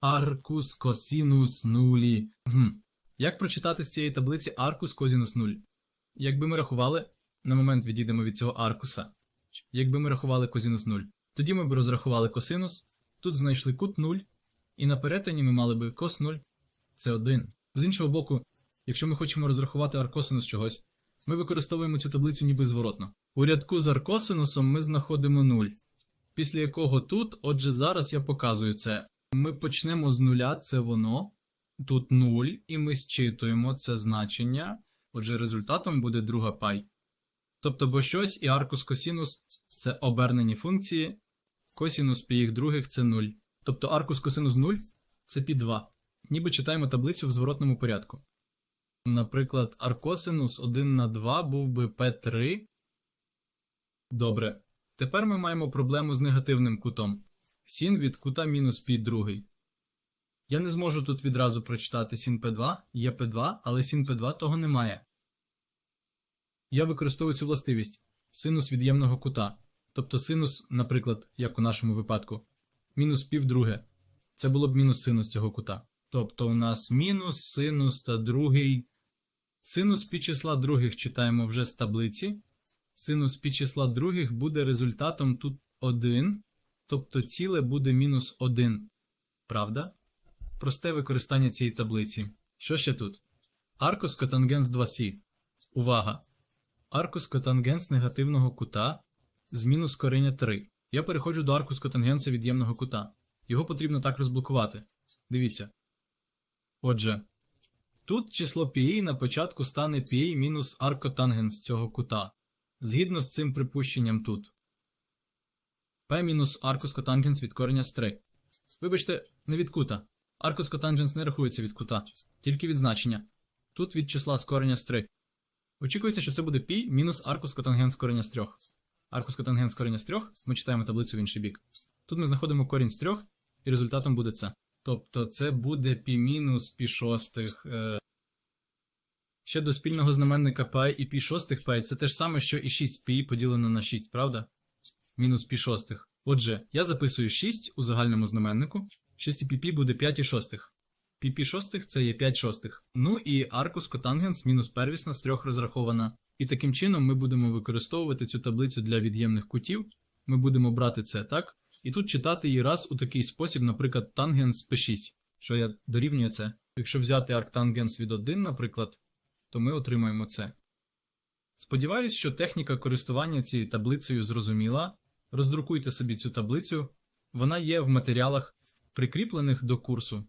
Аркус косінус нулі. Гм. Як прочитати з цієї таблиці аркус козінус нуль? Якби ми рахували, на момент відійдемо від цього аркуса. Якби ми рахували козінус 0, тоді ми б розрахували косинус, тут знайшли кут 0, і на перетині ми мали би кос 0. Це 1. З іншого боку, якщо ми хочемо розрахувати аркосинус чогось, ми використовуємо цю таблицю ніби зворотно. У рядку з аркосинусом ми знаходимо 0, після якого тут, отже, зараз я показую це. Ми почнемо з нуля, це воно, тут 0, і ми зчитуємо це значення, отже, результатом буде друга пай. Тобто, бо щось і аркус косінус це обернені функції, косінус пі їх других це 0. Тобто аркус косинус 0 це пі 2. Ніби читаємо таблицю в зворотному порядку. Наприклад, аркосинус 1 на 2 був би P3. Добре. Тепер ми маємо проблему з негативним кутом. Сін від кута мінус пі другий. Я не зможу тут відразу прочитати сін P2, є P2, але сін P2 того немає. Я використовую цю властивість синус від'ємного кута. Тобто синус, наприклад, як у нашому випадку, мінус пів друге. Це було б мінус синус цього кута. Тобто у нас мінус синус та другий. Синус під числа других читаємо вже з таблиці. Синус під числа других буде результатом тут 1, тобто ціле буде мінус 1. Правда? Просте використання цієї таблиці. Що ще тут? Аркус котангенс 2С. Увага! Аркус котангенс негативного кута з мінус корення 3. Я переходжу до аркус котангенса від'ємного кута. Його потрібно так розблокувати. Дивіться. Отже, тут число π на початку стане π мінус аркотангенс цього кута. Згідно з цим припущенням тут. P мінус аркус котангенс від кореня з 3. Вибачте, не від кута. Аркус котангенс не рахується від кута, тільки від значення. Тут від числа з кореня з 3. Очікується, що це буде π мінус аркус котангенс корення з 3. Аркус котангенс корення з 3, ми читаємо таблицю в інший бік. Тут ми знаходимо корінь з 3, і результатом буде це. Тобто це буде π мінус π шостих. Е... Ще до спільного знаменника π і π шостих π це те ж саме, що і 6π поділено на 6, правда? Мінус π шостих. Отже, я записую 6 у загальному знаменнику. 6 π буде 5 і шостих. Пі шостих це є 5 шостих. Ну і аркус котангенс мінус первісна з 3 розрахована. І таким чином ми будемо використовувати цю таблицю для від'ємних кутів. Ми будемо брати це, так? І тут читати її раз у такий спосіб, наприклад, тангенс P6, що я дорівнюю це. Якщо взяти арктангенс від 1, наприклад, то ми отримаємо це. Сподіваюсь, що техніка користування цією таблицею зрозуміла. Роздрукуйте собі цю таблицю. Вона є в матеріалах, прикріплених до курсу.